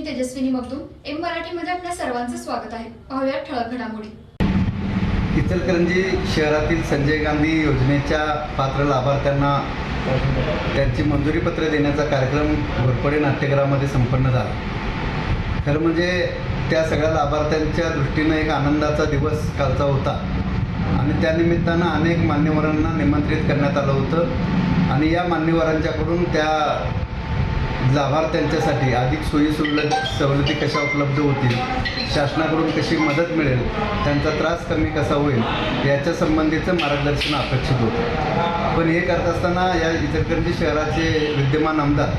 मी Tejaswini Magdum M मराठीमध्ये आपल्या सर्वांचं स्वागत आहे. पाहूया ठळक घडामोडी. इचलकरंजी शहरातील संजय गांधी योजनेच्या पात्र लाभार्थ्यांना त्यांची मंजुरी पत्र देण्याचा कार्यक्रम घोरपडे नाट्यगृहामध्ये संपन्न झाला. खरं म्हणजे त्या सगळ्या लाभार्थ्यांच्या दृष्टीनं एक आनंदाचा दिवस कालचा होता. आणि त्या निमित्तानं अनेक मान्यवरांना निमंत्रित करण्यात आलं होतं. आणि या मान्यवरांच्याकडून त्या लाभार्थ्यांच्यासाठी अधिक सोयी सुविधा सवलती कशा उपलब्ध होतील? शासनाकडून कशी मदत मिळेल? त्यांचा त्रास कमी कसा होईल? याच्या संबंधीचं मार्गदर्शन अपेक्षित होतं. पण हे करत असताना या इचलकरंजी शहराचे विद्यमान आमदार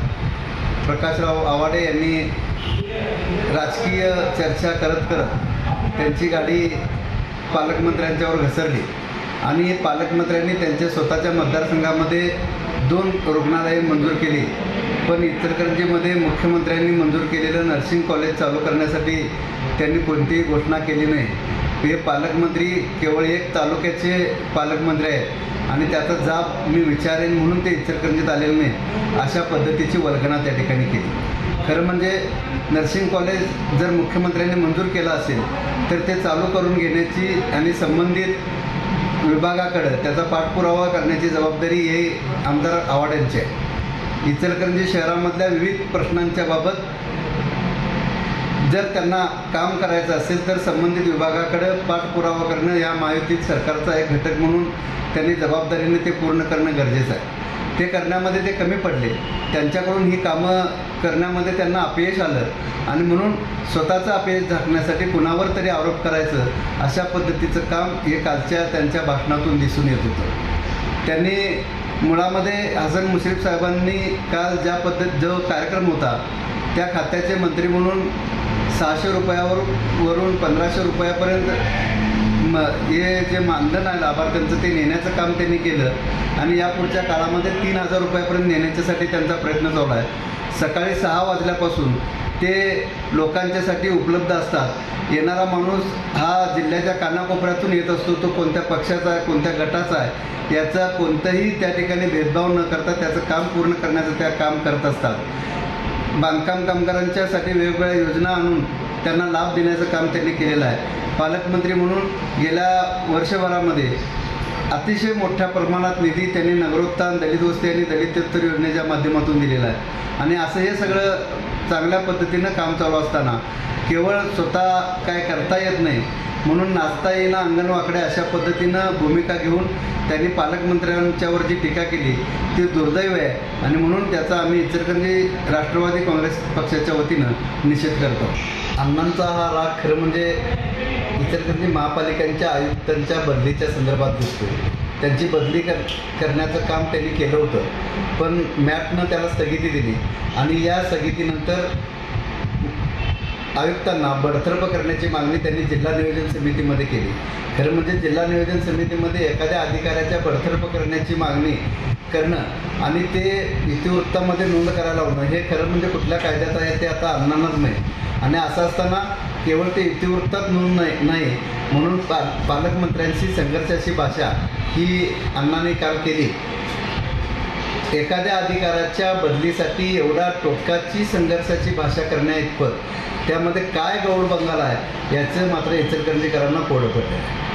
प्रकाशराव आवाडे यांनी राजकीय चर्चा करत करत त्यांची गाडी पालकमंत्र्यांच्यावर घसरली. आणि पालकमंत्र्यांनी त्यांच्या स्वतःच्या मतदारसंघामध्ये दोन रुग्णालये मंजूर केली. पण इचलकरंजीमध्ये मुख्यमंत्र्यांनी मंजूर केलेलं नर्सिंग कॉलेज चालू करण्यासाठी त्यांनी कोणतीही घोषणा केली नाही. हे पालकमंत्री केवळ एक तालुक्याचे पालकमंत्री आहेत आणि त्याचा जाब मी विचारेन म्हणून ते इचलकरंजीत आलेलं नाही. अशा पद्धतीची वल्गना त्या ठिकाणी केली. खरं म्हणजे नर्सिंग कॉलेज जर मुख्यमंत्र्यांनी मंजूर केलं असेल तर ते चालू करून घेण्याची आणि संबंधित विभागाकडं त्याचा पाठपुरावा करण्याची जबाबदारी हे आमदार आव्हाड यांची आहे. इचलकरंजी शहरामधल्या विविध प्रश्नांच्या बाबत जर त्यांना काम करायचं असेल तर संबंधित विभागाकडे पाठपुरावा करणं या महायुतीत सरकारचा एक घटक म्हणून त्यांनी जबाबदारीने ते पूर्ण करणं गरजेचं आहे. ते करण्यामध्ये ते कमी पडले. त्यांच्याकडून ही कामं करण्यामध्ये त्यांना अपयश आलं आणि म्हणून स्वतःचं अपयश झाकण्यासाठी कुणावर तरी आरोप करायचं अशा पद्धतीचं काम हे कालच्या त्यांच्या भाषणातून दिसून येत होतं. त्यांनी मुळामध्ये हसन मुश्रीफ साहेबांनी काल ज्या पद्धत जो कार्यक्रम होता त्या खात्याचे मंत्री म्हणून सहाशे रुपयावर वरून पंधराशे रुपयापर्यंत म हे जे मानधन आहे लाभार्थ्यांचं ते नेण्याचं काम त्यांनी केलं आणि यापुढच्या काळामध्ये तीन हजार रुपयापर्यंत नेण्याच्यासाठी त्यांचा प्रयत्न चालू आहे. सकाळी सहा वाजल्यापासून ते लोकांच्यासाठी उपलब्ध असतात. येणारा माणूस हा जिल्ह्याच्या कानाकोपऱ्यातून येत असतो. तो कोणत्या पक्षाचा आहे कोणत्या गटाचा आहे याचा कोणतंही त्या ठिकाणी भेदभाव न करता त्याचं काम पूर्ण करण्याचं त्या काम करत असतात. बांधकाम कामगारांच्यासाठी वेगवेगळ्या योजना आणून त्यांना लाभ देण्याचं काम त्यांनी केलेलं आहे. पालकमंत्री म्हणून गेल्या वर्षभरामध्ये अतिशय मोठ्या प्रमाणात निधी त्यांनी नगरोत्थान दलित वस्ती आणि दलितोत्तर योजनेच्या माध्यमातून दिलेला आहे. आणि असं हे सगळं चांगल्या पद्धतीनं काम चालू असताना केवळ स्वतः काय करता येत नाही म्हणून नाचता येईना अंगणवाकडे अशा पद्धतीनं भूमिका घेऊन त्यांनी पालकमंत्र्यांच्यावर जी टीका केली ती दुर्दैव आहे. आणि म्हणून त्याचा आम्ही इचलकरंजी राष्ट्रवादी काँग्रेस पक्षाच्या वतीनं निषेध करतो. अण्णांचा हा राग खरं म्हणजे इचलकरंजी महापालिकांच्या आयुक्तांच्या बदलीच्या संदर्भात दिसतो त्यांची बदली कर करण्याचं काम त्यांनी केलं होतं. पण मॅटनं त्याला स्थगिती दिली. आणि या स्थगितीनंतर आयुक्तांना बडतर्फ करण्याची मागणी त्यांनी जिल्हा नियोजन समितीमध्ये केली. खरं म्हणजे जिल्हा नियोजन समितीमध्ये एखाद्या अधिकाऱ्याच्या बडतर्फ करण्याची मागणी करणं आणि ते इतिवृत्तामध्ये नोंद करायला लावणं हे खरं म्हणजे कुठल्या कायद्यात आहे ते आता अण्णांनाच नाही आणि असं असताना केवळ ते इतिवृत्तात नोंद नाही नाही म्हणून पा पालकमंत्र्यांशी संघर्षाची भाषा ही अण्णाने काल केली. एखाद्या अधिकाराच्या बदलीसाठी एवढा टोकाची संघर्षाची भाषा करण्याइतपत त्यामध्ये काय गौड बंगाल आहे याचं मात्र इचलकरंजीकरांना कोडं पडलं